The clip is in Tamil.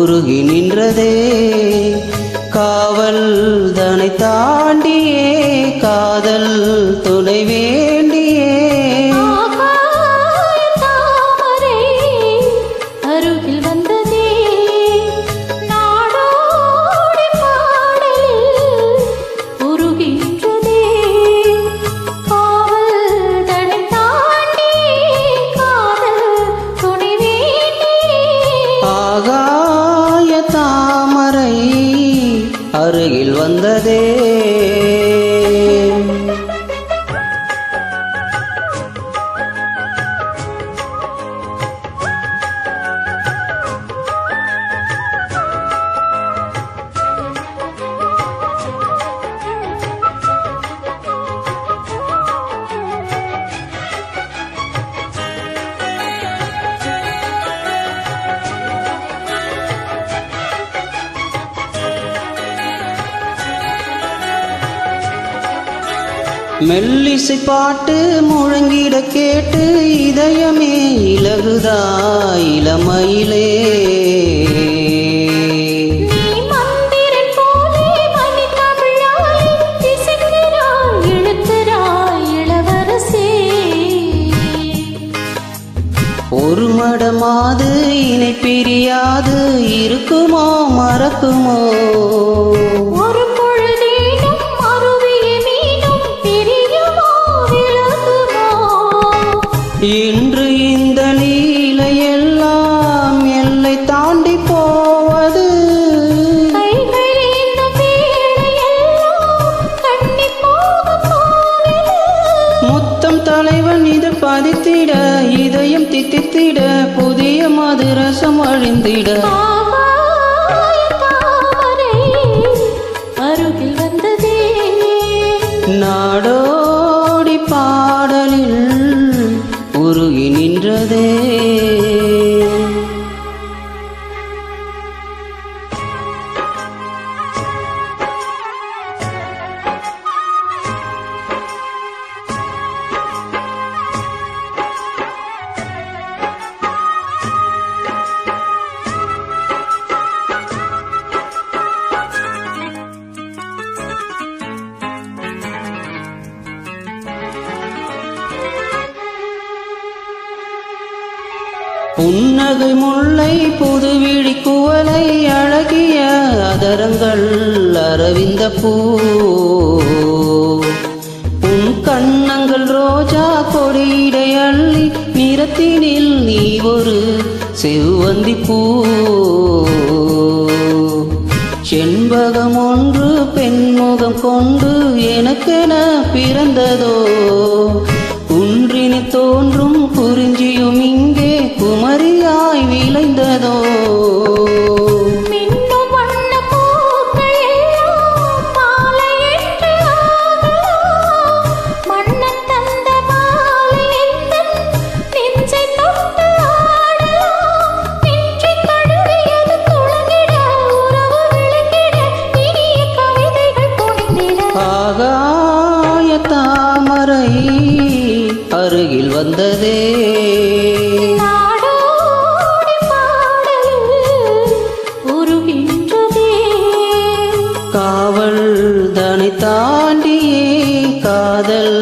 உருகி நின்றதே. காவல் தனை தாண்டியே காதல் துணைவே அருகில் வந்ததே. மெல்லிசை பாட்டு முழங்கிட கேட்டு இதயமே இலகுதா இளமயிலே. ஒரு மடமாது இணை பிரியாது இருக்குமோ மறக்குமோ? ஒரு இன்று இந்த லீலையெல்லாம் எல்லை தாண்டி போவது. முத்தம் தலைவன் இது பதித்திட இதயம் தித்தித்திட புதிய மதுரசம் அழிந்திட. ஆகாய புன்னகை முல்லை புதுவிழி குவலை அழகிய அதரங்கள் அரவிந்த பூ. உன் கண்ணங்கள் ரோஜா கொடியிடை அள்ளி நிறத்தினில் நீ ஒரு செவ்வந்தி பூ. செண்பகம் ஒன்று பெண்முகம் கொண்டு எனக்கென பிறந்ததோ? குன்றினி தோன்றும் குறிஞ்சியும் விளைந்ததோ தாமரை அருகில் வந்ததே. தாண்டியே காதல்